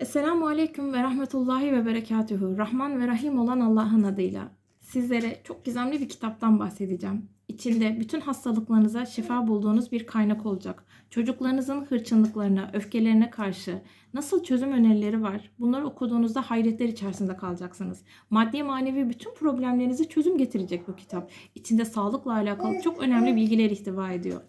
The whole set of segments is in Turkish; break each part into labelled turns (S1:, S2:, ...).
S1: Esselamu Aleyküm ve Rahmetullahi ve Berekatuhu. Rahman ve Rahim olan Allah'ın adıyla. Sizlere çok gizemli bir kitaptan bahsedeceğim. İçinde bütün hastalıklarınıza şifa bulduğunuz bir kaynak olacak. Çocuklarınızın hırçınlıklarına, öfkelerine karşı nasıl çözüm önerileri var? Bunları okuduğunuzda hayretler içerisinde kalacaksınız. Maddi manevi bütün problemlerinize çözüm getirecek bu kitap. İçinde sağlıkla alakalı çok önemli bilgiler ihtiva ediyor.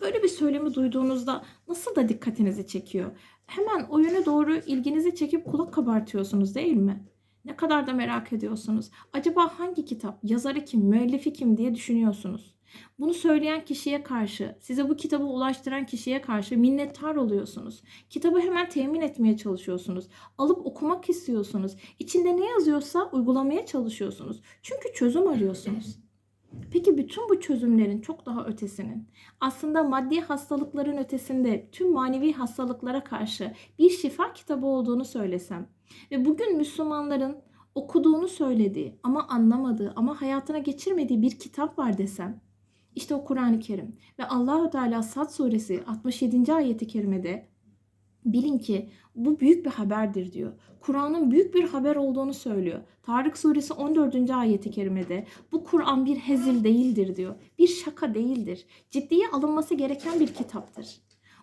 S1: Böyle bir söylemi duyduğunuzda nasıl da dikkatinizi çekiyor? Hemen o yöne doğru ilginizi çekip kulak kabartıyorsunuz değil mi? Ne kadar da merak ediyorsunuz. Acaba hangi kitap, yazarı kim, müellifi kim diye düşünüyorsunuz. Bunu söyleyen kişiye karşı, size bu kitabı ulaştıran kişiye karşı minnettar oluyorsunuz. Kitabı hemen temin etmeye çalışıyorsunuz. Alıp okumak istiyorsunuz. İçinde ne yazıyorsa uygulamaya çalışıyorsunuz. Çünkü çözüm arıyorsunuz. Peki bütün bu çözümlerin çok daha ötesinin aslında maddi hastalıkların ötesinde tüm manevi hastalıklara karşı bir şifa kitabı olduğunu söylesem ve bugün Müslümanların okuduğunu söylediği ama anlamadığı ama hayatına geçirmediği bir kitap var desem işte o Kur'an-ı Kerim ve Allahu Teala Sad suresi 67. ayeti kerimede bilin ki bu büyük bir haberdir diyor. Kur'an'ın büyük bir haber olduğunu söylüyor. Tarık suresi 14. ayeti kerimede bu Kur'an bir hezil değildir diyor. Bir şaka değildir. Ciddiye alınması gereken bir kitaptır.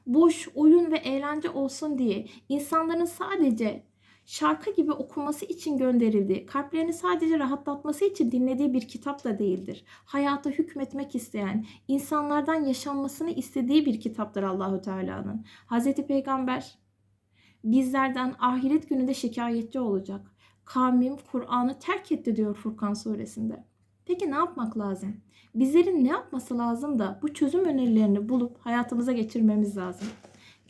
S1: Boş, oyun ve eğlence olsun diye insanların sadece şarkı gibi okuması için gönderildiği, kalplerini sadece rahatlatması için dinlediği bir kitap da değildir. Hayata hükmetmek isteyen, insanlardan yaşanmasını istediği bir kitaptır Allahu Teala'nın. Hazreti Peygamber bizlerden ahiret gününde şikayetçi olacak. Kavmim Kur'an'ı terk etti diyor Furkan suresinde. Peki ne yapmak lazım? Bizlerin ne yapması lazım da bu çözüm önerilerini bulup hayatımıza geçirmemiz lazım.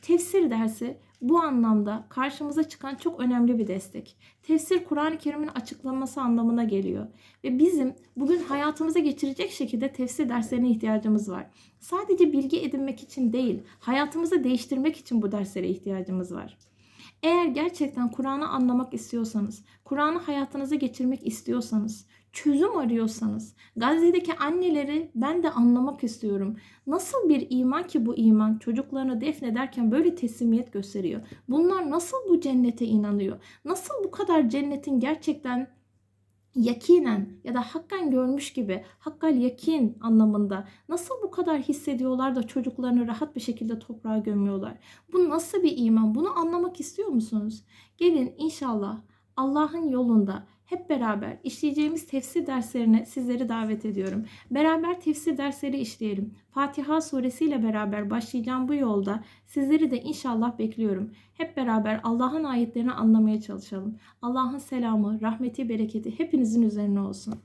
S1: Tefsir dersi bu anlamda karşımıza çıkan çok önemli bir destek. Tefsir Kur'an-ı Kerim'in açıklaması anlamına geliyor. Ve bizim bugün hayatımıza geçirecek şekilde tefsir derslerine ihtiyacımız var. Sadece bilgi edinmek için değil, hayatımızı değiştirmek için bu derslere ihtiyacımız var. Eğer gerçekten Kur'an'ı anlamak istiyorsanız, Kur'an'ı hayatınıza geçirmek istiyorsanız, çözüm arıyorsanız, Gazze'deki anneleri ben de anlamak istiyorum. Nasıl bir iman ki bu iman çocuklarını defnederken böyle teslimiyet gösteriyor? Bunlar nasıl bu cennete inanıyor? Nasıl bu kadar cennetin gerçekten yakinen ya da hakkan görmüş gibi hakkal yakin anlamında nasıl bu kadar hissediyorlar da çocuklarını rahat bir şekilde toprağa gömüyorlar? Bu nasıl bir iman? Bunu anlamak istiyor musunuz? Gelin inşallah Allah'ın yolunda hep beraber işleyeceğimiz tefsir derslerine sizleri davet ediyorum. Beraber tefsir dersleri işleyelim. Fatiha suresiyle beraber başlayacağım bu yolda sizleri de inşallah bekliyorum. Hep beraber Allah'ın ayetlerini anlamaya çalışalım. Allah'ın selamı, rahmeti, bereketi hepinizin üzerine olsun.